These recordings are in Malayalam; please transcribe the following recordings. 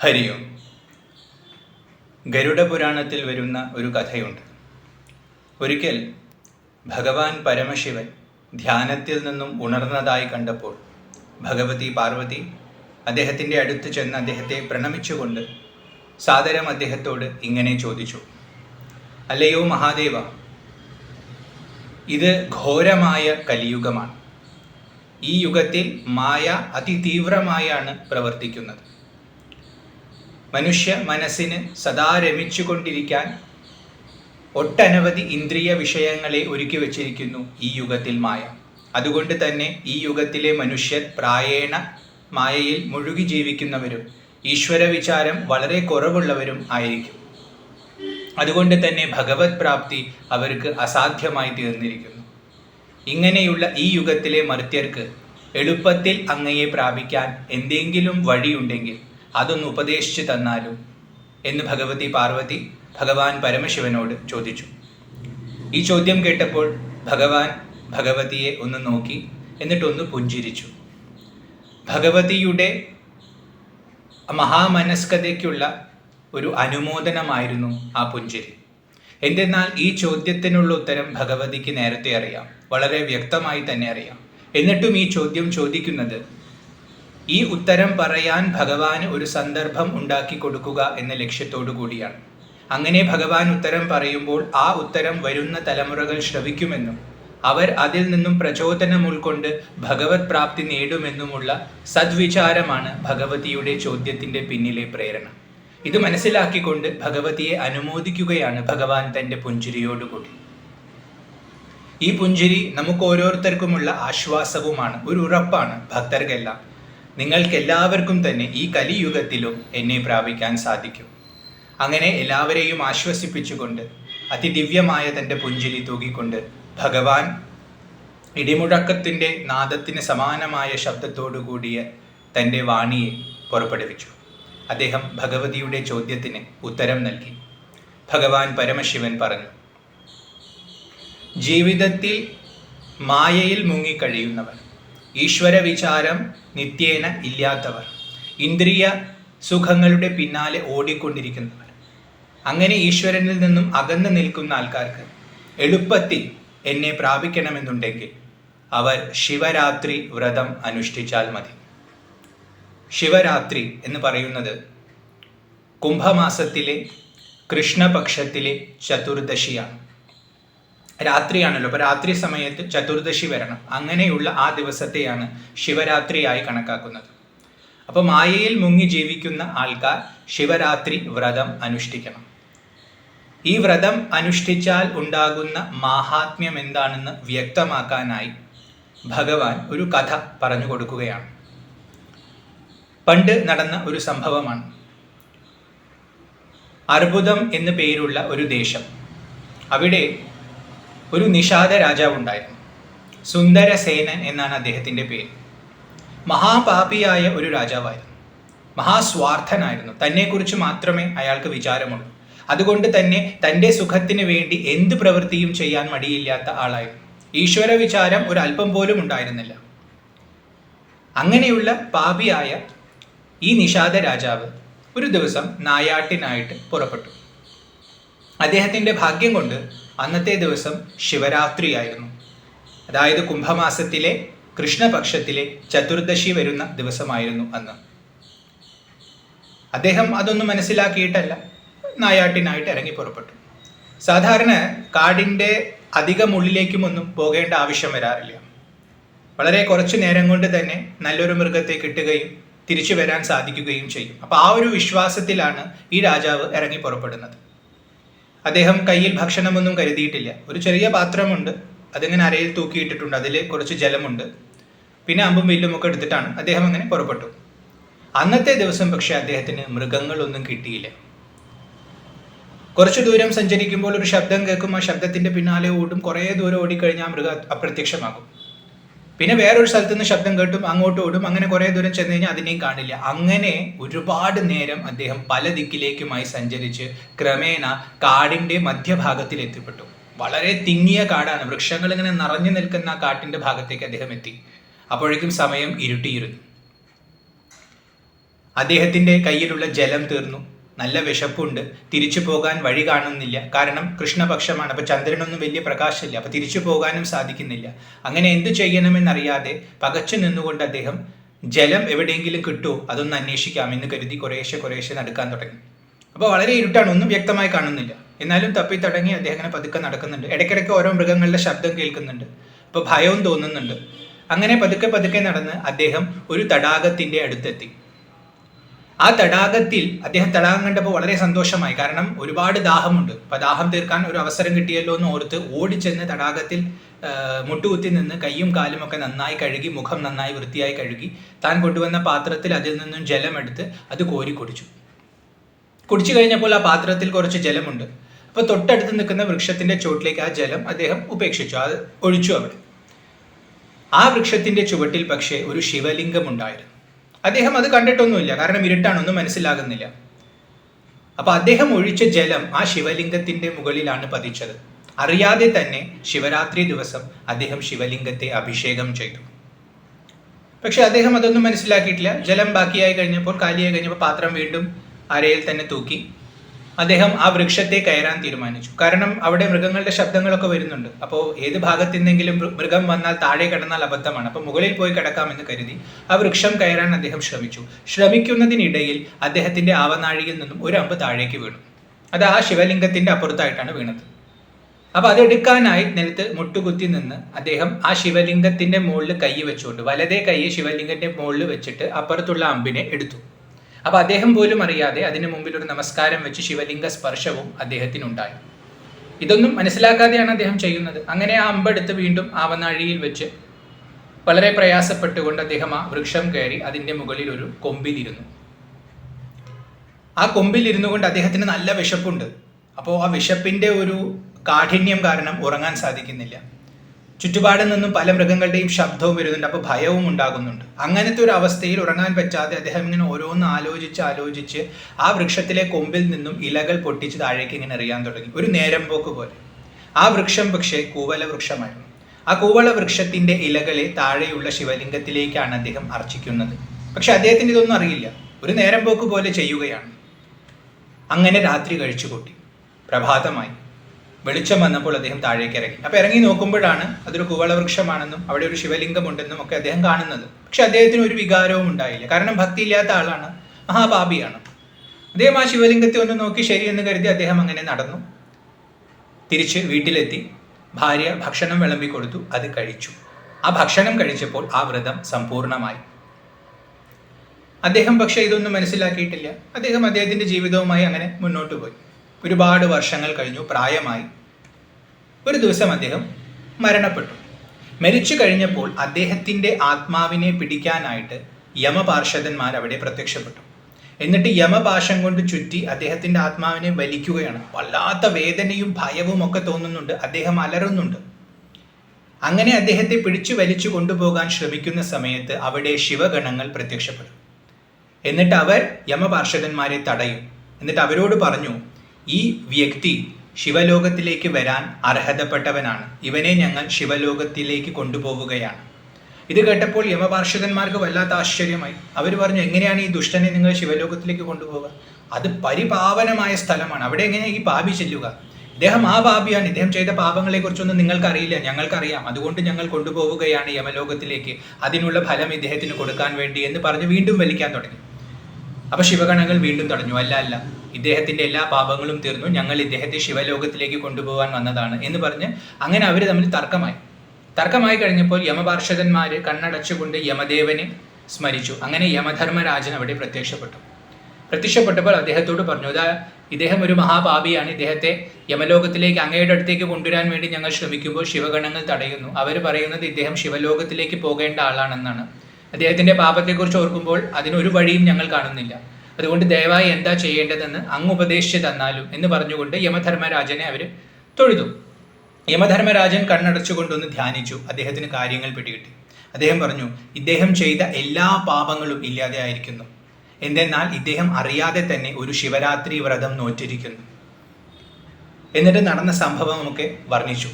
ഹരിയോം. ഗരുഡപുരാണത്തിൽ വരുന്ന ഒരു കഥയുണ്ട്. ഒരിക്കൽ ഭഗവാൻ പരമശിവൻ ധ്യാനത്തിൽ നിന്നും ഉണർന്നതായി കണ്ടപ്പോൾ ഭഗവതി പാർവതി അദ്ദേഹത്തിന്റെ അടുത്ത് ചെന്ന് അദ്ദേഹത്തെ പ്രണമിച്ചുകൊണ്ട് സാദരം അദ്ദേഹത്തോട് ഇങ്ങനെ ചോദിച്ചു. അല്ലയോ മഹാദേവ ഇത് ഘോരമായ കലിയുഗമാണ്. ഈ യുഗത്തിൽ മായ അതിതീവ്രമായാണ് പ്രവർത്തിക്കുന്നത്. മനുഷ്യ മനസ്സിന് സദാ രമിച്ചുകൊണ്ടിരിക്കാൻ ഒട്ടനവധി ഇന്ദ്രിയ വിഷയങ്ങളെ ഒരുക്കി വച്ചിരിക്കുന്നു ഈ യുഗത്തിൽ മായ. അതുകൊണ്ട് തന്നെ ഈ യുഗത്തിലെ മനുഷ്യർ പ്രായേണ മായയിൽ മുഴുകി ജീവിക്കുന്നവരും ഈശ്വര വിചാരം വളരെ കുറവുള്ളവരും ആയിരിക്കും. അതുകൊണ്ട് തന്നെ ഭഗവത് പ്രാപ്തി അവർക്ക് അസാധ്യമായി തീർന്നിരിക്കുന്നു. ഇങ്ങനെയുള്ള ഈ യുഗത്തിലെ മർത്യർക്ക് എളുപ്പത്തിൽ അങ്ങയെ പ്രാപിക്കാൻ എന്തെങ്കിലും വഴിയുണ്ടെങ്കിൽ അതൊന്ന് ഉപദേശിച്ചു തന്നാലോ എന്ന് ഭഗവതി പാർവതി ഭഗവാൻ പരമശിവനോട് ചോദിച്ചു. ഈ ചോദ്യം കേട്ടപ്പോൾ ഭഗവാൻ ഭഗവതിയെ ഒന്ന് നോക്കി എന്നിട്ടൊന്ന് പുഞ്ചിരിച്ചു. ഭഗവതിയുടെ മഹാമനസ്കതയ്ക്കുള്ള ഒരു അനുമോദനമായിരുന്നു ആ പുഞ്ചിരി. എന്തെന്നാൽ ഈ ചോദ്യത്തിനുള്ള ഉത്തരം ഭഗവതിക്ക് നേരത്തെ അറിയാം. വളരെ വ്യക്തമായി തന്നെ അറിയാം. എന്നിട്ടും ഈ ചോദ്യം ചോദിക്കുന്നത് ഈ ഉത്തരം പറയാൻ ഭഗവാന് ഒരു സന്ദർഭം ഉണ്ടാക്കി കൊടുക്കുക എന്ന ലക്ഷ്യത്തോടു കൂടിയാണ്. അങ്ങനെ ഭഗവാൻ ഉത്തരം പറയുമ്പോൾ ആ ഉത്തരം വരുന്ന തലമുറകൾ ശ്രവിക്കുമെന്നും അവർ അതിൽ നിന്നും പ്രചോദനം ഉൾക്കൊണ്ട് ഭഗവത് പ്രാപ്തി നേടുമെന്നുമുള്ള സദ്വിചാരമാണ് ഭഗവതിയുടെ ചോദ്യത്തിന്റെ പിന്നിലെ പ്രേരണ. ഇത് മനസ്സിലാക്കിക്കൊണ്ട് ഭഗവതിയെ അനുമോദിക്കുകയാണ് ഭഗവാൻ തന്റെ പുഞ്ചിരിയോടുകൂടി. ഈ പുഞ്ചിരി നമുക്ക് ഓരോരുത്തർക്കുമുള്ള ആശ്വാസവുമാണ് ഒരു ഉറപ്പാണ് ഭക്തർക്കെല്ലാം. നിങ്ങൾക്ക് എല്ലാവർക്കും തന്നെ ഈ കലിയുഗത്തിലും എന്നെ പ്രാപിക്കാൻ സാധിക്കും. അങ്ങനെ എല്ലാവരെയും ആശ്വസിപ്പിച്ചുകൊണ്ട് അതിദിവ്യമായ തന്റെ പുഞ്ചിരി തൂകിക്കൊണ്ട് ഭഗവാൻ ഇടിമുഴക്കത്തിന്റെ നാദത്തിന് സമാനമായ ശബ്ദത്തോടു കൂടിയ തന്റെ വാണിയെ പുറപ്പെടുവിച്ചു. അദ്ദേഹം ഭഗവതിയുടെ ചോദ്യത്തിന് ഉത്തരം നൽകി. ഭഗവാൻ പരമശിവൻ പറഞ്ഞു ജീവിതത്തിൽ മായയിൽ മുങ്ങിക്കഴിയുന്നവർ ഈശ്വര വിചാരം നിത്യേന ഇല്ലാത്തവർ ഇന്ദ്രിയ സുഖങ്ങളുടെ പിന്നാലെ ഓടിക്കൊണ്ടിരിക്കുന്നവർ. അങ്ങനെ ഈശ്വരനിൽ നിന്നും അകന്നു നിൽക്കുന്ന ആൾക്കാർക്ക് എളുപ്പത്തിൽ എന്നെ പ്രാപിക്കണമെന്നുണ്ടെങ്കിൽ അവർ ശിവരാത്രി വ്രതം അനുഷ്ഠിച്ചാൽ മതി. ശിവരാത്രി എന്ന് പറയുന്നത് കുംഭമാസത്തിലെ കൃഷ്ണപക്ഷത്തിലെ ചതുർദശിയാണ്. രാത്രിയാണല്ലോ. അപ്പോൾ രാത്രി സമയത്ത് ചതുർദശി വരണം. അങ്ങനെയുള്ള ആ ദിവസത്തെയാണ് ശിവരാത്രിയായി കണക്കാക്കുന്നത്. അപ്പോൾ മായയിൽ മുങ്ങി ജീവിക്കുന്ന ആൾക്കാർ ശിവരാത്രി വ്രതം അനുഷ്ഠിക്കണം. ഈ വ്രതം അനുഷ്ഠിച്ചാൽ ഉണ്ടാകുന്ന മാഹാത്മ്യം എന്താണെന്ന് വ്യക്തമാക്കാനായി ഭഗവാൻ ഒരു കഥ പറഞ്ഞു കൊടുക്കുകയാണ്. പണ്ട് നടന്ന ഒരു സംഭവമാണ്. അർബുദം എന്ന് പേരുള്ള ഒരു ദേശം. അവിടെ ഒരു നിഷാദ രാജാവുണ്ടായിരുന്നു. സുന്ദരസേനൻ എന്നാണ് അദ്ദേഹത്തിന്റെ പേര്. മഹാപാപിയായ ഒരു രാജാവായിരുന്നു. മഹാസ്വാർത്ഥനായിരുന്നു. തന്നെക്കുറിച്ച് മാത്രമേ അയാൾക്ക് വിചാരമുള്ളൂ. അതുകൊണ്ട് തന്നെ തന്റെ സുഖത്തിന് വേണ്ടി എന്ത് പ്രവൃത്തിയും ചെയ്യാൻ മടിയില്ലാത്ത ആളായിരുന്നു. ഈശ്വര വിചാരം ഒരു അല്പം പോലും ഉണ്ടായിരുന്നില്ല. അങ്ങനെയുള്ള പാപിയായ ഈ നിഷാദ രാജാവ് ഒരു ദിവസം നായാട്ടിനായിട്ട് പുറപ്പെട്ടു. അദ്ദേഹത്തിന്റെ ഭാഗ്യം കൊണ്ട് അന്നത്തെ ദിവസം ശിവരാത്രിയായിരുന്നു. അതായത് കുംഭമാസത്തിലെ കൃഷ്ണപക്ഷത്തിലെ ചതുർദശി വരുന്ന ദിവസമായിരുന്നു അന്ന്. അദ്ദേഹം അതൊന്നും മനസ്സിലാക്കിയിട്ടല്ല. നായാട്ടിനായിട്ട് ഇറങ്ങി പുറപ്പെട്ടു. സാധാരണ കാടിന്റെ അധികം ഉള്ളിലേക്കുമൊന്നും പോകേണ്ട ആവശ്യം വരാറില്ല. വളരെ കുറച്ചു നേരം കൊണ്ട് തന്നെ നല്ലൊരു മൃഗത്തെ കിട്ടുകയും തിരിച്ചു വരാൻ സാധിക്കുകയും ചെയ്യും. അപ്പോൾ ആ ഒരു വിശ്വാസത്തിലാണ് ഈ രാജാവ് ഇറങ്ങി പുറപ്പെടുന്നത്. അദ്ദേഹം കയ്യിൽ ഭക്ഷണമൊന്നും കരുതിയിട്ടില്ല. ഒരു ചെറിയ പാത്രമുണ്ട്. അതിങ്ങനെ അരയിൽ തൂക്കിയിട്ടിട്ടുണ്ട്. അതിൽ കുറച്ച് ജലമുണ്ട്. പിന്നെ അമ്പും വില്ലും ഒക്കെ എടുത്തിട്ടാണ് അദ്ദേഹം അങ്ങനെ പുറപ്പെട്ടു. അന്നത്തെ ദിവസം പക്ഷേ അദ്ദേഹത്തിന് മൃഗങ്ങളൊന്നും കിട്ടിയില്ല. കുറച്ചു ദൂരം സഞ്ചരിക്കുമ്പോൾ ഒരു ശബ്ദം കേൾക്കും. ആ ശബ്ദത്തിന്റെ പിന്നാലെ ഓടും. കുറേ ദൂരം ഓടിക്കഴിഞ്ഞാൽ മൃഗം അപ്രത്യക്ഷമാകും. പിന്നെ വേറൊരു സ്ഥലത്ത് നിന്ന് ശബ്ദം കേട്ടും അങ്ങോട്ട് ഓടും. അങ്ങനെ കുറേ ദൂരം ചെന്ന് കഴിഞ്ഞാൽ അതിനെയും കാണില്ല. അങ്ങനെ ഒരുപാട് നേരം അദ്ദേഹം പല ദിക്കിലേക്കുമായി സഞ്ചരിച്ച് ക്രമേണ കാടിന്റെ മധ്യഭാഗത്തിൽ എത്തിപ്പെട്ടു. വളരെ തിങ്ങിയ കാടാണ്. വൃക്ഷങ്ങൾ ഇങ്ങനെ നിറഞ്ഞു നിൽക്കുന്ന ആ ഭാഗത്തേക്ക് അദ്ദേഹം എത്തി. അപ്പോഴേക്കും സമയം ഇരുട്ടിയിരുന്നു. അദ്ദേഹത്തിന്റെ കയ്യിലുള്ള ജലം തീർന്നു. നല്ല വിശപ്പുണ്ട്. തിരിച്ചു പോകാൻ വഴി കാണുന്നില്ല. കാരണം കൃഷ്ണപക്ഷമാണ്. അപ്പൊ ചന്ദ്രനൊന്നും വലിയ പ്രകാശമില്ല. അപ്പൊ തിരിച്ചു പോകാനും സാധിക്കുന്നില്ല. അങ്ങനെ എന്തു ചെയ്യണമെന്നറിയാതെ പകച്ചു നിന്നുകൊണ്ട് അദ്ദേഹം ജലം എവിടെയെങ്കിലും കിട്ടുമോ അതൊന്ന് അന്വേഷിക്കാം എന്ന് കരുതി കുറേശ്ശെ കുറേശ്ശെ നടക്കാൻ തുടങ്ങി. അപ്പോൾ വളരെ ഇരുട്ടാണ്. ഒന്നും വ്യക്തമായി കാണുന്നില്ല. എന്നാലും തപ്പി തടങ്ങി അദ്ദേഹം അങ്ങനെ പതുക്കെ നടക്കുന്നുണ്ട്. ഇടയ്ക്കിടയ്ക്ക് ഓരോ മൃഗങ്ങളുടെ ശബ്ദം കേൾക്കുന്നുണ്ട്. അപ്പോൾ ഭയവും തോന്നുന്നുണ്ട്. അങ്ങനെ പതുക്കെ പതുക്കെ നടന്ന് അദ്ദേഹം ഒരു തടാകത്തിന്റെ അടുത്തെത്തി. ആ തടാകത്തിൽ അദ്ദേഹം തടാകം കണ്ടപ്പോൾ വളരെ സന്തോഷമായി. കാരണം ഒരുപാട് ദാഹമുണ്ട്. അപ്പൊ ദാഹം തീർക്കാൻ ഒരു അവസരം കിട്ടിയല്ലോ എന്ന് ഓർത്ത് ഓടിച്ചെന്ന് തടാകത്തിൽ മുട്ടുകുത്തി നിന്ന് കൈയും കാലും ഒക്കെ നന്നായി കഴുകി മുഖം നന്നായി വൃത്തിയായി കഴുകി താൻ കൊണ്ടുവന്ന പാത്രത്തിൽ അതിൽ നിന്നും ജലമെടുത്ത് അത് കോരി കുടിച്ചു. കുടിച്ചു കഴിഞ്ഞപ്പോൾ ആ പാത്രത്തിൽ കുറച്ച് ജലമുണ്ട്. അപ്പൊ തൊട്ടടുത്ത് നിൽക്കുന്ന വൃക്ഷത്തിന്റെ ചുവട്ടിലേക്ക് ആ ജലം അദ്ദേഹം ഉപേക്ഷിച്ചു. അത് ഒഴിച്ചു അവിടെ. ആ വൃക്ഷത്തിന്റെ ചുവട്ടിൽ പക്ഷേ ഒരു ശിവലിംഗം ഉണ്ടായിരുന്നു. അദ്ദേഹം അത് കണ്ടിട്ടൊന്നുമില്ല. കാരണം ഇരുട്ടാണ് ഒന്നും മനസ്സിലാകുന്നില്ല. അപ്പൊ അദ്ദേഹം ഒഴിച്ച ജലം ആ ശിവലിംഗത്തിന്റെ മുകളിലാണ് പതിച്ചത്. അറിയാതെ തന്നെ ശിവരാത്രി ദിവസം അദ്ദേഹം ശിവലിംഗത്തെ അഭിഷേകം ചെയ്തു. പക്ഷെ അദ്ദേഹം അതൊന്നും മനസ്സിലാക്കിയിട്ടില്ല. ജലം ബാക്കിയായി കഴിഞ്ഞപ്പോൾ കാലിയായി കഴിഞ്ഞപ്പോൾ പാത്രം വീണ്ടും അരയിൽ തന്നെ തൂക്കി അദ്ദേഹം ആ വൃക്ഷത്തെ കയറാൻ തീരുമാനിച്ചു. കാരണം അവിടെ മൃഗങ്ങളുടെ ശബ്ദങ്ങളൊക്കെ വരുന്നുണ്ട്. അപ്പോൾ ഏത് ഭാഗത്തു നിന്നെങ്കിലും മൃഗം വന്നാൽ താഴെ കിടന്നാൽ അബദ്ധമാണ്. അപ്പോൾ മുകളിൽ പോയി കിടക്കാമെന്ന് കരുതി ആ വൃക്ഷം കയറാൻ അദ്ദേഹം ശ്രമിച്ചു. ശ്രമിക്കുന്നതിനിടയിൽ അദ്ദേഹത്തിന്റെ ആവനാഴിയിൽ നിന്നും ഒരു അമ്പ് താഴേക്ക് വീണു. അത് ആ ശിവലിംഗത്തിന്റെ അപ്പുറത്തായിട്ടാണ് വീണത്. അപ്പൊ അതെടുക്കാനായി നിലത്ത് മുട്ടുകുത്തി നിന്ന് അദ്ദേഹം ആ ശിവലിംഗത്തിന്റെ മുകളിൽ കൈ വെച്ചുകൊണ്ട് വലതേ കൈ ശിവലിംഗത്തിന്റെ മുകളിൽ വെച്ചിട്ട് അപ്പുറത്തുള്ള അമ്പിനെ എടുത്തു. അപ്പൊ അദ്ദേഹം പോലും അറിയാതെ അതിനു മുമ്പിൽ ഒരു നമസ്കാരം വെച്ച് ശിവലിംഗ സ്പർശവും അദ്ദേഹത്തിനുണ്ടായി. ഇതൊന്നും മനസ്സിലാക്കാതെയാണ് അദ്ദേഹം ചെയ്യുന്നത്. അങ്ങനെ ആ അമ്പെടുത്ത് വീണ്ടും ആവനാഴിയിൽ വെച്ച് വളരെ പ്രയാസപ്പെട്ടുകൊണ്ട് അദ്ദേഹം ആ വൃക്ഷം കയറി അതിന്റെ മുകളിൽ ഒരു കൊമ്പിലിരുന്നു. ആ കൊമ്പിൽ ഇരുന്നു കൊണ്ട് അദ്ദേഹത്തിന് നല്ല വിശപ്പുണ്ട്. അപ്പോൾ ആ വിശപ്പിന്റെ ഒരു കാഠിന്യം കാരണം ഉറങ്ങാൻ സാധിക്കുന്നില്ല. ചുറ്റുപാടിൽ നിന്നും പല മൃഗങ്ങളുടെയും ശബ്ദവും വരുന്നുണ്ട് അപ്പോൾ ഭയവും ഉണ്ടാകുന്നുണ്ട്. അങ്ങനത്തെ ഒരു അവസ്ഥയിൽ ഉറങ്ങാൻ പറ്റാതെ അദ്ദേഹം ഇങ്ങനെ ഓരോന്ന് ആലോചിച്ച് ആലോചിച്ച് ആ വൃക്ഷത്തിലെ കൊമ്പിൽ നിന്നും ഇലകൾ പൊട്ടിച്ച് താഴേക്ക് ഇങ്ങനെ എറിയാൻ തുടങ്ങി. ഒരു നേരം പോക്ക് പോലെ. ആ വൃക്ഷം പക്ഷേ കൂവല വൃക്ഷമായിരുന്നു ആ കൂവള വൃക്ഷത്തിന്റെ ഇലകളെ താഴെയുള്ള ശിവലിംഗത്തിലേക്കാണ് അദ്ദേഹം അർച്ചിക്കുന്നത്. പക്ഷെ അദ്ദേഹത്തിന് ഇതൊന്നും അറിയില്ല. ഒരു നേരം പോക്ക് പോലെ ചെയ്യുകയാണ്. അങ്ങനെ രാത്രി കഴിച്ചു കൂട്ടി പ്രഭാതമായി. വെളിച്ചം വന്നപ്പോൾ അദ്ദേഹം താഴേക്ക് ഇറങ്ങി. അപ്പൊ ഇറങ്ങി നോക്കുമ്പോഴാണ് അതൊരു കുവളവൃക്ഷമാണെന്നും അവിടെ ഒരു ശിവലിംഗം ഉണ്ടെന്നും ഒക്കെ അദ്ദേഹം കാണുന്നത്. പക്ഷെ അദ്ദേഹത്തിന് ഒരു വികാരവും ഉണ്ടായില്ല. കാരണം ഭക്തിയില്ലാത്ത ആളാണ് മഹാപാപിയാണ്. അദ്ദേഹം ആ ശിവലിംഗത്തെ ഒന്ന് നോക്കി ശരി എന്ന് കരുതി അദ്ദേഹം അങ്ങനെ നടന്നു. തിരിച്ച് വീട്ടിലെത്തി. ഭാര്യ ഭക്ഷണം വിളമ്പി കൊടുത്തു. അത് കഴിച്ചു. ആ ഭക്ഷണം കഴിച്ചപ്പോൾ ആ വ്രതം സമ്പൂർണമായി. അദ്ദേഹം പക്ഷേ ഇതൊന്നും മനസ്സിലാക്കിയിട്ടില്ല. അദ്ദേഹം അദ്ദേഹത്തിന്റെ ജീവിതവുമായി അങ്ങനെ മുന്നോട്ട് പോയി. ഒരുപാട് വർഷങ്ങൾ കഴിഞ്ഞു പ്രായമായി. ഒരു ദിവസം അദ്ദേഹം മരണപ്പെട്ടു. മരിച്ചു കഴിഞ്ഞപ്പോൾ അദ്ദേഹത്തിന്റെ ആത്മാവിനെ പിടിക്കാനായിട്ട് യമപാർഷദന്മാർ അവിടെ പ്രത്യക്ഷപ്പെട്ടു. എന്നിട്ട് യമപാശം കൊണ്ട് ചുറ്റി അദ്ദേഹത്തിന്റെ ആത്മാവിനെ വലിക്കുകയാണ്. വല്ലാത്ത വേദനയും ഭയവും ഒക്കെ തോന്നുന്നുണ്ട്. അദ്ദേഹം അലറുന്നുണ്ട്. അങ്ങനെ അദ്ദേഹത്തെ പിടിച്ചു വലിച്ചു കൊണ്ടുപോകാൻ ശ്രമിക്കുന്ന സമയത്ത് അവിടെ ശിവഗണങ്ങൾ പ്രത്യക്ഷപ്പെടും. എന്നിട്ട് അവർ യമപാർഷകന്മാരെ തടയും. എന്നിട്ട് അവരോട് പറഞ്ഞു ഈ വ്യക്തി ശിവലോകത്തിലേക്ക് വരാൻ അർഹതപ്പെട്ടവനാണ്. ഇവനെ ഞങ്ങൾ ശിവലോകത്തിലേക്ക് കൊണ്ടുപോവുകയാണ്. ഇത് കേട്ടപ്പോൾ യമപാർഷദന്മാർക്ക് വല്ലാത്ത ആശ്ചര്യമായി. അവർ പറഞ്ഞു എങ്ങനെയാണ് ഈ ദുഷ്ടനെ നിങ്ങൾ ശിവലോകത്തിലേക്ക് കൊണ്ടുപോവുക? അത് പരിപാവനമായ സ്ഥലമാണ്. അവിടെ എങ്ങനെ ഈ പാപി ചെല്ലുക? ഇദ്ദേഹം ആ പാപിയാണ്. ഇദ്ദേഹം ചെയ്ത പാപങ്ങളെ കുറിച്ചൊന്നും നിങ്ങൾക്കറിയില്ല. ഞങ്ങൾക്കറിയാം. അതുകൊണ്ട് ഞങ്ങൾ കൊണ്ടുപോവുകയാണ് യമലോകത്തിലേക്ക്. അതിനുള്ള ഫലം ഇദ്ദേഹത്തിന് കൊടുക്കാൻ വേണ്ടി എന്ന് പറഞ്ഞ് വീണ്ടും വലിക്കാൻ തുടങ്ങി. അപ്പൊ ശിവഗണങ്ങൾ വീണ്ടും തടഞ്ഞു. അല്ല അല്ല. ഇദ്ദേഹത്തിന്റെ എല്ലാ പാപങ്ങളും തീർന്നു. ഞങ്ങൾ ഇദ്ദേഹത്തെ ശിവലോകത്തിലേക്ക് കൊണ്ടുപോകാൻ വന്നതാണ് എന്ന് പറഞ്ഞ് അങ്ങനെ അവർ തമ്മിൽ തർക്കമായി. തർക്കമായി കഴിഞ്ഞപ്പോൾ യമപാർഷദന്മാര് കണ്ണടച്ചുകൊണ്ട് യമദേവനെ സ്മരിച്ചു. അങ്ങനെ യമധർമ്മരാജൻ അവിടെ പ്രത്യക്ഷപ്പെട്ടു. പ്രത്യക്ഷപ്പെട്ടപ്പോൾ അദ്ദേഹത്തോട് പറഞ്ഞു അതാ ഇദ്ദേഹം ഒരു മഹാപാപിയാണ്. ഇദ്ദേഹത്തെ യമലോകത്തിലേക്ക് അങ്ങയുടെ അടുത്തേക്ക് കൊണ്ടുവരാൻ വേണ്ടി ഞങ്ങൾ ശ്രമിക്കുമ്പോൾ ശിവഗണങ്ങൾ തടയുന്നു. അവർ പറയുന്നത് ഇദ്ദേഹം ശിവലോകത്തിലേക്ക് പോകേണ്ട ആളാണെന്നാണ്. അദ്ദേഹത്തിന്റെ പാപത്തെക്കുറിച്ച് ഓർക്കുമ്പോൾ അതിനൊരു വഴിയും ഞങ്ങൾ കാണുന്നില്ല. അതുകൊണ്ട് ദയവായി എന്താ ചെയ്യേണ്ടതെന്ന് അങ്ങ് ഉപദേശിച്ചു തന്നാലും എന്ന് പറഞ്ഞുകൊണ്ട് യമധർമ്മരാജനെ അവർ തൊഴുതു. യമധർമ്മരാജൻ കണ്ണടച്ചുകൊണ്ടൊന്ന് ധ്യാനിച്ചു. അദ്ദേഹത്തിന് കാര്യങ്ങൾ പിടികിട്ടി. അദ്ദേഹം പറഞ്ഞു ഇദ്ദേഹം ചെയ്ത എല്ലാ പാപങ്ങളും ഇല്ലാതെ ആയിരിക്കുന്നു. എന്തെന്നാൽ ഇദ്ദേഹം അറിയാതെ തന്നെ ഒരു ശിവരാത്രി വ്രതം നോറ്റിരിക്കുന്നു. എന്നിട്ട് നടന്ന സംഭവം നമുക്ക് വർണിച്ചു.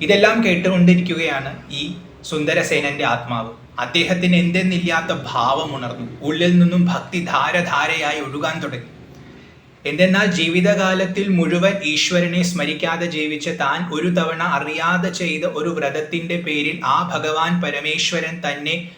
ഇതെല്ലാം കേട്ടുകൊണ്ടിരിക്കുകയാണ് ഈ സുന്ദരസേനന്റെ ആത്മാവ്. അദ്ദേഹത്തിന് എന്തെന്നില്ലാത്ത ഭാവം ഉണർന്നു. ഉള്ളിൽ നിന്നും ഭക്തി ധാരധാരയായി ഒഴുകാൻ തുടങ്ങി. എന്തെന്നാൽ ജീവിതകാലത്തിൽ മുഴുവൻ ഈശ്വരനെ സ്മരിക്കാതെ ജീവിച്ച താൻ ഒരു തവണ അറിയാതെ ചെയ്ത ഒരു വ്രതത്തിന്റെ പേരിൽ ആ ഭഗവാൻ പരമേശ്വരൻ തന്നെ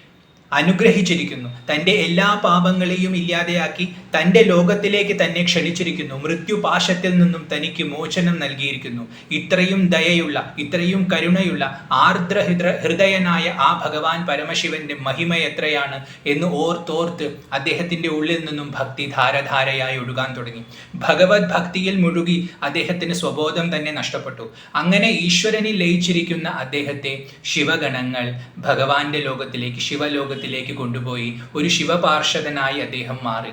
അനുഗ്രഹിച്ചിരിക്കുന്നു. തന്റെ എല്ലാ പാപങ്ങളെയും ഇല്ലാതെയാക്കി തന്റെ ലോകത്തിലേക്ക് തന്നെ ക്ഷണിച്ചിരിക്കുന്നു. മൃത്യുപാശത്തിൽ നിന്നും തനിക്ക് മോചനം നൽകിയിരിക്കുന്നു. ഇത്രയും ദയയുള്ള ഇത്രയും കരുണയുള്ള ആർദ്ര ഹൃദ ഹൃദയനായ ആ ഭഗവാൻ പരമശിവന്റെ മഹിമ എത്രയാണ് എന്ന് ഓർത്തോർത്ത് അദ്ദേഹത്തിന്റെ ഉള്ളിൽ നിന്നും ഭക്തി ധാരധാരയായി ഒഴുകാൻ തുടങ്ങി. ഭഗവത് ഭക്തിയിൽ മുഴുകി അദ്ദേഹത്തിന് സ്വബോധം തന്നെ നഷ്ടപ്പെട്ടു. അങ്ങനെ ഈശ്വരനിൽ ലയിച്ചിരിക്കുന്ന അദ്ദേഹത്തെ ശിവഗണങ്ങൾ ഭഗവാന്റെ ലോകത്തിലേക്ക് ശിവലോകത്തിലേക്ക് കൊണ്ടുപോയി. ഒരു ശിവപാർഷദനായി അദ്ദേഹം മാറി.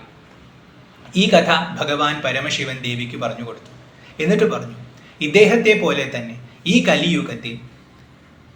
ഈ കഥ ഭഗവാൻ പരമശിവൻ ദേവിക്ക് പറഞ്ഞു കൊടുത്തു. എന്നിട്ട് പറഞ്ഞു ഇദ്ദേഹത്തെ പോലെ തന്നെ ഈ കലിയുഗത്തിൽ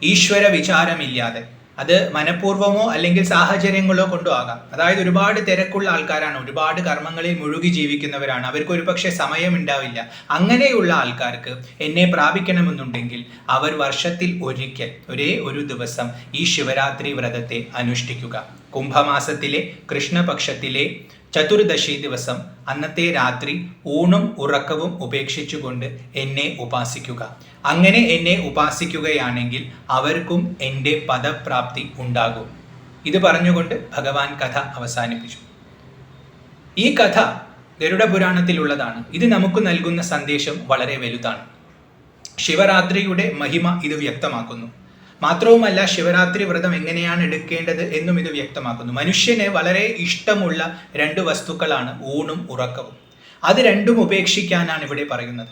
ഈശ്വര വിചാരമില്ലാതെ അത് മനഃപൂർവമോ അല്ലെങ്കിൽ സാഹചര്യങ്ങളോ കൊണ്ടോ ആകാം. അതായത് ഒരുപാട് തിരക്കുള്ള ആൾക്കാരാണ് ഒരുപാട് കർമ്മങ്ങളിൽ മുഴുകി ജീവിക്കുന്നവരാണ്. അവർക്ക് ഒരുപക്ഷെ സമയമുണ്ടാവില്ല. അങ്ങനെയുള്ള ആൾക്കാർക്ക് എന്നെ പ്രാപിക്കണമെന്നുണ്ടെങ്കിൽ അവർ വർഷത്തിൽ ഒരിക്കൽ ഒരേ ഒരു ദിവസം ഈ ശിവരാത്രി വ്രതത്തെ അനുഷ്ഠിക്കുക. കുംഭമാസത്തിലെ കൃഷ്ണപക്ഷത്തിലെ ചതുർദശി ദിവസം അന്നത്തെ രാത്രി ഊണും ഉറക്കവും ഉപേക്ഷിച്ചുകൊണ്ട് എന്നെ ഉപാസിക്കുക. അങ്ങനെ എന്നെ ഉപാസിക്കുകയാണെങ്കിൽ അവർക്കും എന്റെ പദപ്രാപ്തി ഉണ്ടാകും. ഇത് പറഞ്ഞുകൊണ്ട് ഭഗവാൻ കഥ അവസാനിപ്പിച്ചു. ഈ കഥ ഗരുഡ പുരാണത്തിലുള്ളതാണ് ഇത് നമുക്ക് നൽകുന്ന സന്ദേശം വളരെ വലുതാണ്. ശിവരാത്രിയുടെ മഹിമ ഇത് വ്യക്തമാക്കുന്നു. മാത്രവുമല്ല ശിവരാത്രി വ്രതം എങ്ങനെയാണ് എടുക്കേണ്ടത് എന്നും ഇത് വ്യക്തമാക്കുന്നു. മനുഷ്യന് വളരെ ഇഷ്ടമുള്ള രണ്ട് വസ്തുക്കളാണ് ഊണും ഉറക്കവും. അത് രണ്ടും ഉപേക്ഷിക്കാനാണ് ഇവിടെ പറയുന്നത്.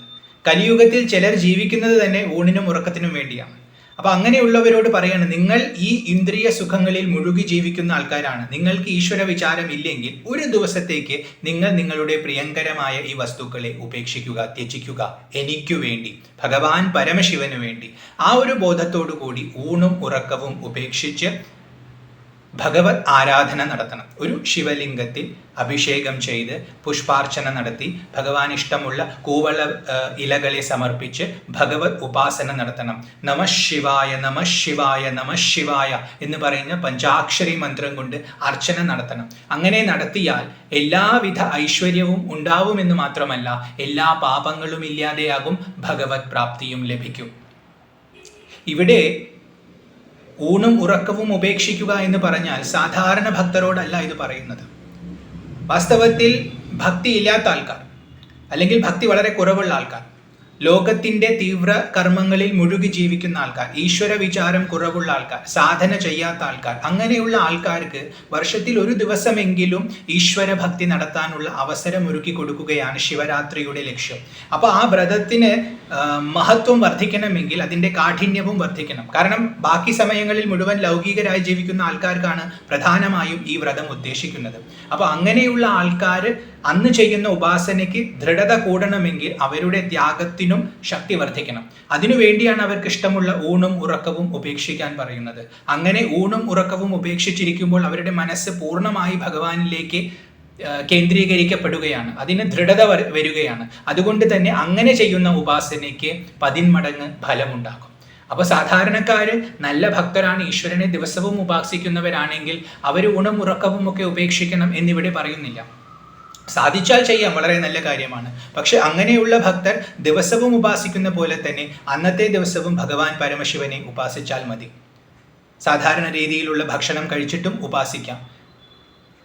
കലിയുഗത്തിൽ ചിലർ ജീവിക്കുന്നത് തന്നെ ഊണിനും ഉറക്കത്തിനും വേണ്ടിയാണ്. അപ്പൊ അങ്ങനെയുള്ളവരോട് പറയാണ് നിങ്ങൾ ഈ ഇന്ദ്രിയ സുഖങ്ങളിൽ മുഴുകി ജീവിക്കുന്ന ആൾക്കാരാണ്. നിങ്ങൾക്ക് ഈശ്വര വിചാരം ഇല്ലെങ്കിൽ ഒരു ദിവസത്തേക്ക് നിങ്ങൾ നിങ്ങളുടെ പ്രിയങ്കരമായ ഈ വസ്തുക്കളെ ഉപേക്ഷിക്കുക ത്യജിക്കുക എനിക്കു വേണ്ടി ഭഗവാൻ പരമശിവന് വേണ്ടി. ആ ഒരു ബോധത്തോടു കൂടി ഊണും ഉറക്കവും ഉപേക്ഷിച്ച് ഭഗവത് ആരാധന നടത്തണം. ഒരു ശിവലിംഗത്തിൽ അഭിഷേകം ചെയ്ത് പുഷ്പാർച്ചന നടത്തി ഭഗവാൻ ഇഷ്ടമുള്ള കൂവള ഇലകളെ സമർപ്പിച്ച് ഭഗവത് ഉപാസന നടത്തണം. നമ ശിവായ നമ ശിവായ നമ ശിവായ എന്ന് പറയുന്ന പഞ്ചാക്ഷരി മന്ത്രം കൊണ്ട് അർച്ചന നടത്തണം. അങ്ങനെ നടത്തിയാൽ എല്ലാവിധ ഐശ്വര്യവും ഉണ്ടാവുമെന്ന് മാത്രമല്ല എല്ലാ പാപങ്ങളും ഇല്ലാതെയാകും ഭഗവത് പ്രാപ്തിയും ലഭിക്കും. ഇവിടെ ഊണും ഉറക്കവും ഉപേക്ഷിക്കുക എന്ന് പറഞ്ഞാൽ സാധാരണ ഭക്തരോടല്ല ഇത് പറയുന്നത്. വാസ്തവത്തിൽ ഭക്തി ഇല്ലാത്ത ആൾക്കാർ അല്ലെങ്കിൽ ഭക്തി വളരെ കുറവുള്ള ആൾക്കാർ ലോകത്തിന്റെ തീവ്ര കർമ്മങ്ങളിൽ മുഴുകി ജീവിക്കുന്ന ആൾക്കാർ ഈശ്വര വിചാരം കുറവുള്ള ആൾക്കാർ സാധന ചെയ്യാത്ത ആൾക്കാർ അങ്ങനെയുള്ള ആൾക്കാർക്ക് വർഷത്തിൽ ഒരു ദിവസമെങ്കിലും ഈശ്വര ഭക്തി നടത്താനുള്ള അവസരം ഒരുക്കി കൊടുക്കുകയാണ് ശിവരാത്രിയുടെ ലക്ഷ്യം. അപ്പോൾ ആ വ്രതത്തിന് മഹത്വം വർദ്ധിക്കണമെങ്കിൽ അതിന്റെ കാഠിന്യവും വർദ്ധിക്കണം. കാരണം ബാക്കി സമയങ്ങളിൽ മുഴുവൻ ലൗകികരായി ജീവിക്കുന്ന ആൾക്കാർക്കാണ് പ്രധാനമായും ഈ വ്രതം ഉദ്ദേശിക്കുന്നത്. അപ്പോൾ അങ്ങനെയുള്ള ആൾക്കാർ അന്ന് ചെയ്യുന്ന ഉപാസനയ്ക്ക് ദൃഢത കൂടണമെങ്കിൽ അവരുടെ ത്യാഗത്തിനും ശക്തി വർദ്ധിക്കണം. അതിനുവേണ്ടിയാണ് അവർക്ക് ഇഷ്ടമുള്ള ഊണും ഉറക്കവും ഉപേക്ഷിക്കാൻ പറയുന്നത്. അങ്ങനെ ഊണും ഉറക്കവും ഉപേക്ഷിച്ചിരിക്കുമ്പോൾ അവരുടെ മനസ്സ് പൂർണമായി ഭഗവാനിലേക്ക് കേന്ദ്രീകരിക്കപ്പെടുകയാണ്. അതിന് ദൃഢത വരികയാണ്. അതുകൊണ്ട് തന്നെ അങ്ങനെ ചെയ്യുന്ന ഉപാസനയ്ക്ക് പതിന്മടങ്ങ് ഫലമുണ്ടാകും അപ്പോൾ സാധാരണക്കാര് നല്ല ഭക്തരാണ് ഈശ്വരനെ ദിവസവും ഉപാസിക്കുന്നവരാണെങ്കിൽ അവർ ഊണും ഉറക്കവും ഒക്കെ ഉപേക്ഷിക്കണം എന്നിവിടെ പറയുന്നില്ല. സാധിച്ചാൽ ചെയ്യാം വളരെ നല്ല കാര്യമാണ്. പക്ഷെ അങ്ങനെയുള്ള ഭക്തർ ദിവസവും ഉപാസിക്കുന്ന പോലെ തന്നെ അന്നത്തെ ദിവസവും ഭഗവാൻ പരമശിവനെ ഉപാസിച്ചാൽ മതി. സാധാരണ രീതിയിലുള്ള ഭക്ഷണം കഴിച്ചിട്ടും ഉപാസിക്കാം.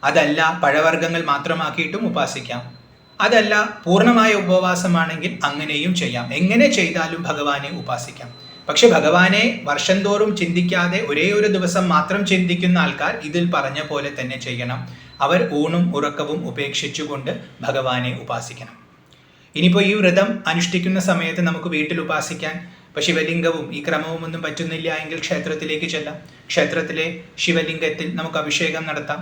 അതല്ല പഴവർഗങ്ങൾ മാത്രമാക്കിയിട്ടും ഉപാസിക്കാം. അതല്ല പൂർണമായ ഉപവാസമാണെങ്കിൽ അങ്ങനെയും ചെയ്യാം. എങ്ങനെ ചെയ്താലും ഭഗവാനെ ഉപാസിക്കാം. പക്ഷെ ഭഗവാനെ വർഷം തോറും ചിന്തിക്കാതെ ഒരേ ഒരു ദിവസം മാത്രം ചിന്തിക്കുന്ന ആൾക്കാർ ഇതിൽ പറഞ്ഞ പോലെ തന്നെ ചെയ്യണം. അവർ ഊണും ഉറക്കവും ഉപേക്ഷിച്ചുകൊണ്ട് ഭഗവാനെ ഉപാസിക്കണം. ഇനിയിപ്പോൾ ഈ വ്രതം അനുഷ്ഠിക്കുന്ന സമയത്ത് നമുക്ക് വീട്ടിൽ ഉപാസിക്കാൻ ഇപ്പം ശിവലിംഗവും ഈ ക്രമവും ഒന്നും പറ്റുന്നില്ല എങ്കിൽ ക്ഷേത്രത്തിലേക്ക് ചെല്ലാം. ക്ഷേത്രത്തിലെ ശിവലിംഗത്തിൽ നമുക്ക് അഭിഷേകം നടത്താം.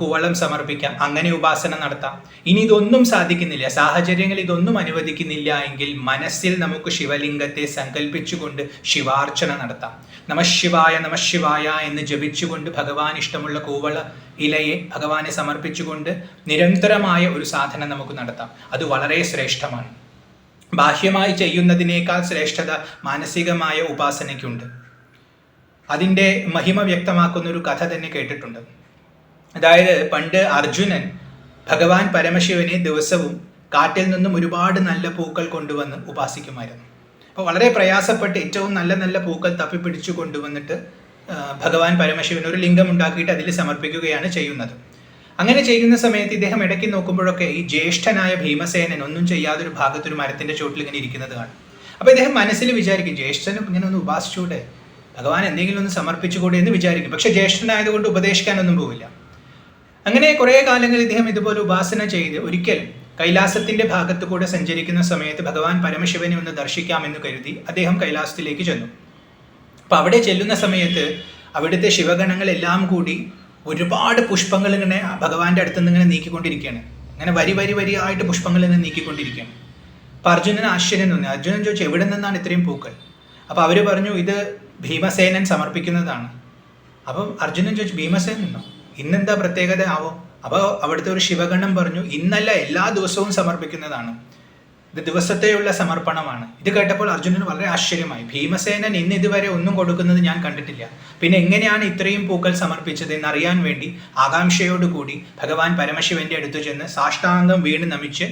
കുവളം സമർപ്പിക്കാം. അങ്ങനെ ഉപാസന നടത്താം. ഇനി ഇതൊന്നും സാധിക്കുന്നില്ല. സാഹചര്യങ്ങൾ ഇതൊന്നും അനുവദിക്കുന്നില്ല എങ്കിൽ മനസ്സിൽ നമുക്ക് ശിവലിംഗത്തെ സങ്കല്പിച്ചുകൊണ്ട് ശിവാർച്ചന നടത്താം. നമശിവായ നമശിവായ എന്ന് ജപിച്ചുകൊണ്ട് ഭഗവാൻ ഇഷ്ടമുള്ള കൂവള ഇലയെ ഭഗവാനെ സമർപ്പിച്ചുകൊണ്ട് നിരന്തരമായ ഒരു സാധനം നമുക്ക് നടത്താം. അത് വളരെ ശ്രേഷ്ഠമാണ്. ബാഹ്യമായി ചെയ്യുന്നതിനേക്കാൾ ശ്രേഷ്ഠത മാനസികമായ ഉപാസനയ്ക്കുണ്ട്. അതിന്റെ മഹിമ വ്യക്തമാക്കുന്ന ഒരു കഥ തന്നെ കേട്ടിട്ടുണ്ട്. അതായത് പണ്ട് അർജുനൻ ഭഗവാൻ പരമശിവനെ ദിവസവും കാട്ടിൽ നിന്നും ഒരുപാട് നല്ല പൂക്കൾ കൊണ്ടുവന്ന് ഉപാസിക്കുമായിരുന്നു. അപ്പോൾ വളരെ പ്രയാസപ്പെട്ട് ഏറ്റവും നല്ല നല്ല പൂക്കൾ തപ്പിപ്പിടിച്ചു കൊണ്ടുവന്നിട്ട് ഭഗവാൻ പരമശിവൻ ഒരു ലിംഗം ഉണ്ടാക്കിയിട്ട് അതിൽ സമർപ്പിക്കുകയാണ് ചെയ്യുന്നത്. അങ്ങനെ ചെയ്യുന്ന സമയത്ത് ഇദ്ദേഹം ഇടയ്ക്ക് നോക്കുമ്പോഴൊക്കെ ഈ ജ്യേഷ്ഠനായ ഭീമസേനൻ ഒന്നും ചെയ്യാതെ ഒരു ഭാഗത്തൊരു മരത്തിന്റെ ചോട്ടിൽ ഇങ്ങനെ ഇരിക്കുന്നത് കാണും. അപ്പോൾ ഇദ്ദേഹം മനസ്സിൽ വിചാരിക്കും ജ്യേഷ്ഠനും ഇങ്ങനെ ഒന്ന് ഉപാസിച്ചൂടെ? ഭഗവാൻ എന്തെങ്കിലും ഒന്ന് സമർപ്പിച്ചുകൂടെ? എന്ന് വിചാരിക്കും. പക്ഷെ ജ്യേഷ്ഠനായതുകൊണ്ട് ഉപദേശിക്കാനൊന്നും പോവില്ല. അങ്ങനെ കുറേ കാലങ്ങൾ ഇദ്ദേഹം ഇതുപോലെ ഉപാസന ചെയ്ത് ഒരിക്കൽ കൈലാസത്തിന്റെ ഭാഗത്തു കൂടെ സഞ്ചരിക്കുന്ന സമയത്ത് ഭഗവാൻ പരമശിവനെ ഒന്ന് ദർശിക്കാമെന്ന് കരുതി അദ്ദേഹം കൈലാസത്തിലേക്ക് ചെന്നു. അപ്പൊ അവിടെ ചെല്ലുന്ന സമയത്ത് അവിടുത്തെ ശിവഗണങ്ങളെല്ലാം കൂടി ഒരുപാട് പുഷ്പങ്ങൾ ഇങ്ങനെ ഭഗവാന്റെ അടുത്ത് നിന്ന് ഇങ്ങനെ നീക്കിക്കൊണ്ടിരിക്കുകയാണ്. അങ്ങനെ വരി വരി വരിയായിട്ട് പുഷ്പങ്ങൾ ഇങ്ങനെ നീക്കിക്കൊണ്ടിരിക്കുകയാണ്. അപ്പൊ അർജുനൻ ആശ്ചര്യം തോന്നി. അർജുനൻ ചോദിച്ചു എവിടെ നിന്നാണ് ഇത്രയും പൂക്കൾ? അപ്പൊ അവർ പറഞ്ഞു ഇത് ഭീമസേനൻ സമർപ്പിക്കുന്നതാണ്. അപ്പം അർജുനൻ ചോദിച്ചു ഭീമസേനോ ഇന്നെന്താ പ്രത്യേകത? ആവോ അപ്പോൾ അവിടുത്തെ ഒരു ശിവഗണം പറഞ്ഞു ഇന്നല്ല എല്ലാ ദിവസവും സമർപ്പിക്കുന്നതാണ്. ഇത് ദിവസത്തെയുള്ള സമർപ്പണമാണ്. ഇത് കേട്ടപ്പോൾ അർജുനന് വളരെ ആശ്ചര്യമായി. ഭീമസേനൻ ഇന്ന് ഇതുവരെ ഒന്നും കൊടുക്കുന്നത് ഞാൻ കണ്ടിട്ടില്ല. പിന്നെ എങ്ങനെയാണ് ഇത്രയും പൂക്കൾ സമർപ്പിച്ചത് എന്നറിയാൻ വേണ്ടി ആകാംക്ഷയോടുകൂടി ഭഗവാൻ പരമശിവന്റെ അടുത്ത് ചെന്ന് സാഷ്ടാംഗം വീണ് നമിച്ച്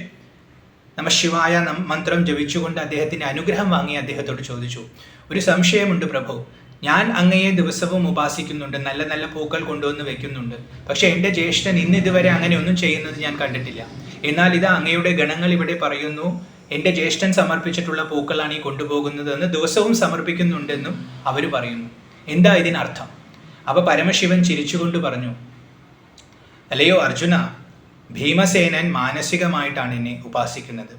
നമ ശിവായ മന്ത്രം ജപിച്ചുകൊണ്ട് അദ്ദേഹത്തിന്റെ അനുഗ്രഹം വാങ്ങി അദ്ദേഹത്തോട് ചോദിച്ചു. ഒരു സംശയമുണ്ട് പ്രഭു. ഞാൻ അങ്ങയെ ദിവസവും ഉപാസിക്കുന്നുണ്ട് നല്ല നല്ല പൂക്കൾ കൊണ്ടുവന്ന് വെക്കുന്നുണ്ട്. പക്ഷെ എന്റെ ജ്യേഷ്ഠൻ ഇന്ന് ഇതുവരെ അങ്ങനെ ഒന്നും ചെയ്യുന്നത് ഞാൻ കണ്ടിട്ടില്ല. എന്നാൽ ഇത് അങ്ങയുടെ ഗണങ്ങൾ ഇവിടെ പറയുന്നു എന്റെ ജ്യേഷ്ഠൻ സമർപ്പിച്ചിട്ടുള്ള പൂക്കളാണ് ഈ കൊണ്ടുപോകുന്നതെന്ന് ദിവസവും സമർപ്പിക്കുന്നുണ്ടെന്നും അവർ പറയുന്നു. എന്താ ഇതിനർത്ഥം? അപ്പൊ പരമശിവൻ ചിരിച്ചുകൊണ്ട് പറഞ്ഞു അല്ലയോ അർജുന ഭീമസേനൻ മാനസികമായിട്ടാണ് എന്നെ ഉപാസിക്കുന്നത്.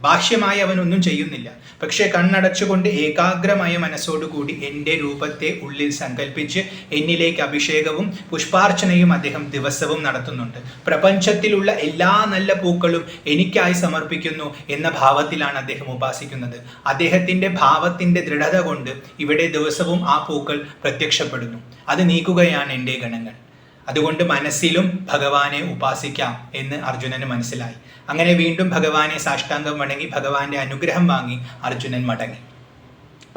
അവൻ ഒന്നും ചെയ്യുന്നില്ല. പക്ഷേ കണ്ണടച്ചുകൊണ്ട് ഏകാഗ്രമായ മനസ്സോടുകൂടി എന്റെ രൂപത്തെ ഉള്ളിൽ സങ്കല്പിച്ച് എന്നിലേക്ക് അഭിഷേകവും പുഷ്പാർച്ചനയും അദ്ദേഹം ദിവസവും നടത്തുന്നുണ്ട്. പ്രപഞ്ചത്തിലുള്ള എല്ലാ നല്ല പൂക്കളും എനിക്കായി സമർപ്പിക്കുന്നു എന്ന ഭാവത്തിലാണ് അദ്ദേഹം ഉപാസിക്കുന്നത്. അദ്ദേഹത്തിന്റെ ഭാവത്തിന്റെ ദൃഢത കൊണ്ട് ഇവിടെ ദിവസവും ആ പൂക്കൾ പ്രത്യക്ഷപ്പെടുന്നു. അത് നീക്കുകയാണ് എന്റെ ഗണങ്ങൾ. അതുകൊണ്ട് മനസ്സിലും ഭഗവാനെ ഉപാസിക്കാം എന്ന് അർജുനന് മനസ്സിലായി. അങ്ങനെ വീണ്ടും ഭഗവാനെ സാഷ്ടാംഗം വണങ്ങി ഭഗവാന്റെ അനുഗ്രഹം വാങ്ങി അർജുനൻ മടങ്ങി.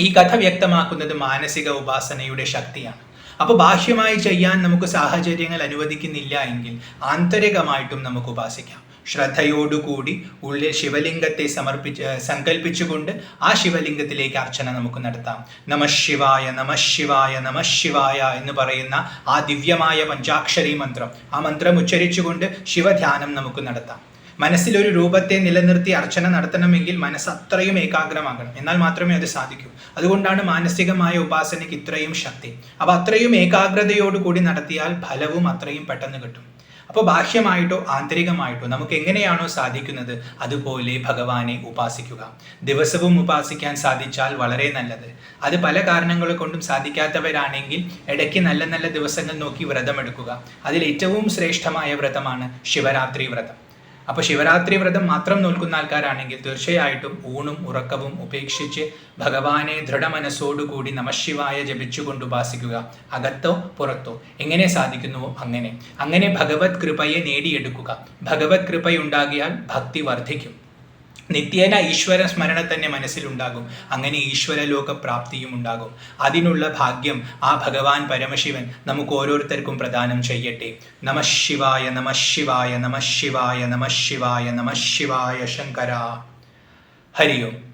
ഈ കഥ വ്യക്തമാക്കുന്നത് മാനസിക ഉപാസനയുടെ ശക്തിയാണ്. അപ്പോൾ ബാഹ്യമായി ചെയ്യാൻ നമുക്ക് സാഹചര്യങ്ങൾ അനുവദിക്കുന്നില്ല എങ്കിൽ ആന്തരികമായിട്ടും നമുക്ക് ഉപാസിക്കാം. ശ്രദ്ധയോടുകൂടി ഉള്ളിൽ ശിവലിംഗത്തെ സമർപ്പിച്ച് സങ്കല്പിച്ചുകൊണ്ട് ആ ശിവലിംഗത്തിലേക്ക് അർച്ചന നമുക്ക് നടത്താം. നമ ശിവായ നമ ശിവായ നമ ശിവായ എന്ന് പറയുന്ന ആ ദിവ്യമായ പഞ്ചാക്ഷരി മന്ത്രം. ആ മന്ത്രം ഉച്ചരിച്ചുകൊണ്ട് ശിവധ്യാനം നമുക്ക് നടത്താം. മനസ്സിലൊരു രൂപത്തെ നിലനിർത്തി അർച്ചന നടത്തണമെങ്കിൽ മനസ്സ് അത്രയും ഏകാഗ്രമാകണം. എന്നാൽ മാത്രമേ അത് സാധിക്കൂ. അതുകൊണ്ടാണ് മാനസികമായ ഉപാസനയ്ക്ക് ഇത്രയും ശക്തി. അപ്പോൾ അത്രയും ഏകാഗ്രതയോടുകൂടി നടത്തിയാൽ ഫലവും അത്രയും പെട്ടെന്ന് കിട്ടും. അപ്പോൾ ബാഹ്യമായിട്ടോ ആന്തരികമായിട്ടോ നമുക്ക് എങ്ങനെയാണോ സാധിക്കുന്നത് അതുപോലെ ഭഗവാനെ ഉപാസിക്കുക. ദിവസവും ഉപാസിക്കാൻ സാധിച്ചാൽ വളരെ നല്ലത്. അത് പല കാരണങ്ങൾ കൊണ്ടും സാധിക്കാത്തവരാണെങ്കിൽ ഇടയ്ക്ക് നല്ല നല്ല ദിവസങ്ങൾ നോക്കി വ്രതമെടുക്കുക. അതിൽ ഏറ്റവും ശ്രേഷ്ഠമായ വ്രതമാണ് ശിവരാത്രി വ്രതം. അപ്പോൾ ശിവരാത്രി വ്രതം മാത്രം നോൽക്കുന്ന ആൾക്കാരാണെങ്കിൽ തീർച്ചയായിട്ടും ഊണും ഉറക്കവും ഉപേക്ഷിച്ച് ഭഗവാനെ ദൃഢമനസ്സോടുകൂടി നമശിവായ ജപിച്ചുകൊണ്ട് ഉപാസിക്കുക. അകത്തോ പുറത്തോ. എങ്ങനെ സാധിക്കുന്നുവോ അങ്ങനെ. അങ്ങനെ ഭഗവത് കൃപയെ നേടിയെടുക്കുക. ഭഗവത് കൃപയുണ്ടാകിയാൽ ഭക്തി വർദ്ധിക്കും. നിത്യേന ഈശ്വര സ്മരണ തന്നെ മനസ്സിലുണ്ടാകും. അങ്ങനെ ഈശ്വരലോക പ്രാപ്തിയും ഉണ്ടാകും. അതിനുള്ള ഭാഗ്യം ആ ഭഗവാൻ പരമശിവൻ നമുക്ക് ഓരോരുത്തർക്കും പ്രദാനം ചെയ്യട്ടെ. നമ ശിവായ നമ ശിവായ നമ ശിവായ നമ ശിവായ നമ ശിവായ ശങ്കര. ഹരി ഓം